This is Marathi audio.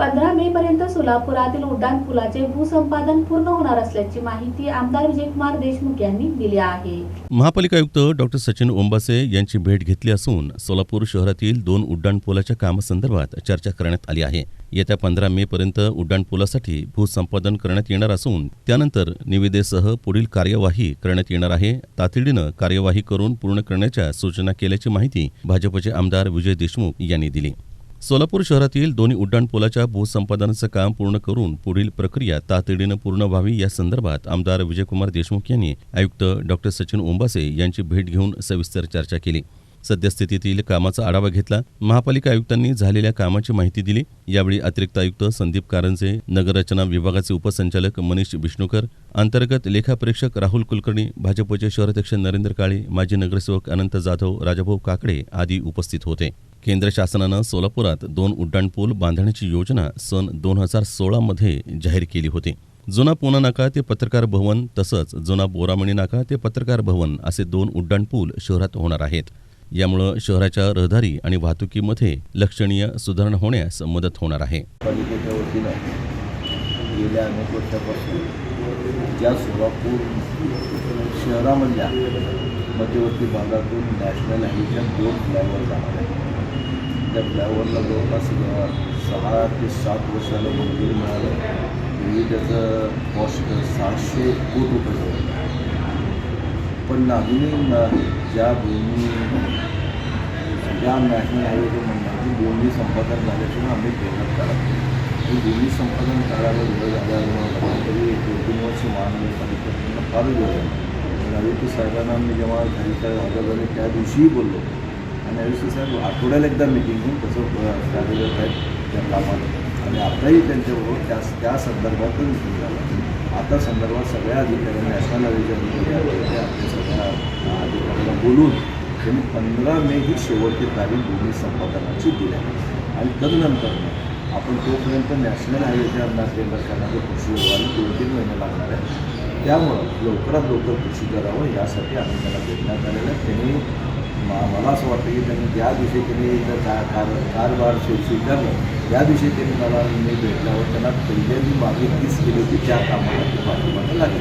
पंधरा मे पर्यंत सोलापुरातील उड्डाण पुलाचे भूसंपादन पूर्ण होणार असल्याची माहिती आमदार विजयकुमार देशमुख यांनी दिली आहे. महापालिका आयुक्त डॉक्टर सचिन ओंबासे यांची भेट घेतली असून सोलापूर शहरातील दोन उड्डाणपुलाच्या कामासंदर्भात चर्चा करण्यात आली आहे. येत्या पंधरा मे पर्यंत उड्डाणपुलासाठी भूसंपादन करण्यात येणार असून त्यानंतर निविदेसह पुढील कार्यवाही करण्यात येणार आहे. तातडीनं कार्यवाही करून पूर्ण करण्याच्या सूचना केल्याची माहिती भाजपचे आमदार विजय देशमुख यांनी दिली. सोलापूर शहरातील दोन्ही उड्डाणपुलाच्या भूसंपादनाचं काम पूर्ण करून पुढील प्रक्रिया तातडीनं पूर्ण व्हावी या संदर्भात आमदार विजयकुमार देशमुख यांनी आयुक्त डॉक्टर सचिन ओंबासे यांची भेट घेऊन सविस्तर चर्चा केली. सद्यस्थितीतील कामाचा आढावा घेतला महापालिका आयुक्तांनी झालेल्या कामाची माहिती दिली. यावेळी अतिरिक्त आयुक्त संदीप कारंजे नगररचना विभागाचे उपसंचालक मनीष विष्णुकर अंतर्गत लेखापरीक्षक राहुल कुलकर्णी भाजपचे शहराध्यक्ष नरेंद्र काळे माजी नगरसेवक अनंत जाधव राजाभाऊ काकडे आदी उपस्थित होते. केंद्र शासनानं सोलापुरात दोन उड्डाणपूल बांधण्याची योजना सन दोन हजार सोळामध्ये जाहीर केली होती. जुना पुना नाका ते पत्रकार भवन तसंच जुना बोरामणी नाका ते पत्रकार भवन असे दोन उड्डाणपूल शहरात होणार आहेत. यामुळं शहराच्या रहदारी आणि वाहतुकीमध्ये लक्षणीय सुधारणा होण्यास मदत होणार आहे. पालिकेच्या वतीनं गेल्या अनेक वर्षापासून ज्या सोलापूर शहरामधल्या मध्यवर्ती भागातून नॅशनल हायवेच्या दोन फ्लायओव्हर जाणार आहेत. त्या फ्लायओव्हरला जवळपास सहा ते सात वर्षाला मंजुरी मिळालं. पूर्वी म्हणजे त्याचं कॉस्ट सहाशे कोटी रुपये पण अजूनही ज्या भूमी या नॅशनल हायवेचं म्हणणं की दोन्ही संपादन झाल्याशिवाय आम्ही पेमेंट करत दोन्ही संपादन करायला वेळ झाल्यामुळे तरी एक दोन तीन वर्ष महानगरपालिकेकडनं फारच वेळ झाला आयुक्त साहेबांना मी जेव्हा घरी काय हजर झाले त्या दिवशीही बोललो. आणि आयुक्त साहेब आठवड्याला एकदा मिटिंग घेऊन कसं कार्यरत आहेत त्या कामात आणि आताही त्यांच्याबरोबर त्या त्या संदर्भातच मिटिंग झाला. आता संदर्भात सगळ्या अधिकाऱ्यांनी नॅशनल हायवेच्या अधिकारी सगळ्या अधिकाऱ्यांना बोलून त्यांनी पंधरा मे ही शेवटची तारीख भूमी संपादनाची दिली आहे. आणि तदनंतर आपण तोपर्यंत नॅशनल हायवेच्या केंद्र करण्याचं कृषी विभागाला दोन तीन महिने लागणार आहे त्यामुळं लवकरात लवकर कृषी करावं यासाठी आम्ही त्याला देण्यात आलेलं आहे. त्यांनी मा- मला असं वाटतं की त्यांनी ज्या दिवशी त्यांनी इथं कार कारभार स्वीकारलं त्या दिवशी त्यांनी मला मी भेटल्यावर त्यांना पहिल्यांदी मागणी तीच केली होती त्या कामाला ते पाठिंबा लागेल.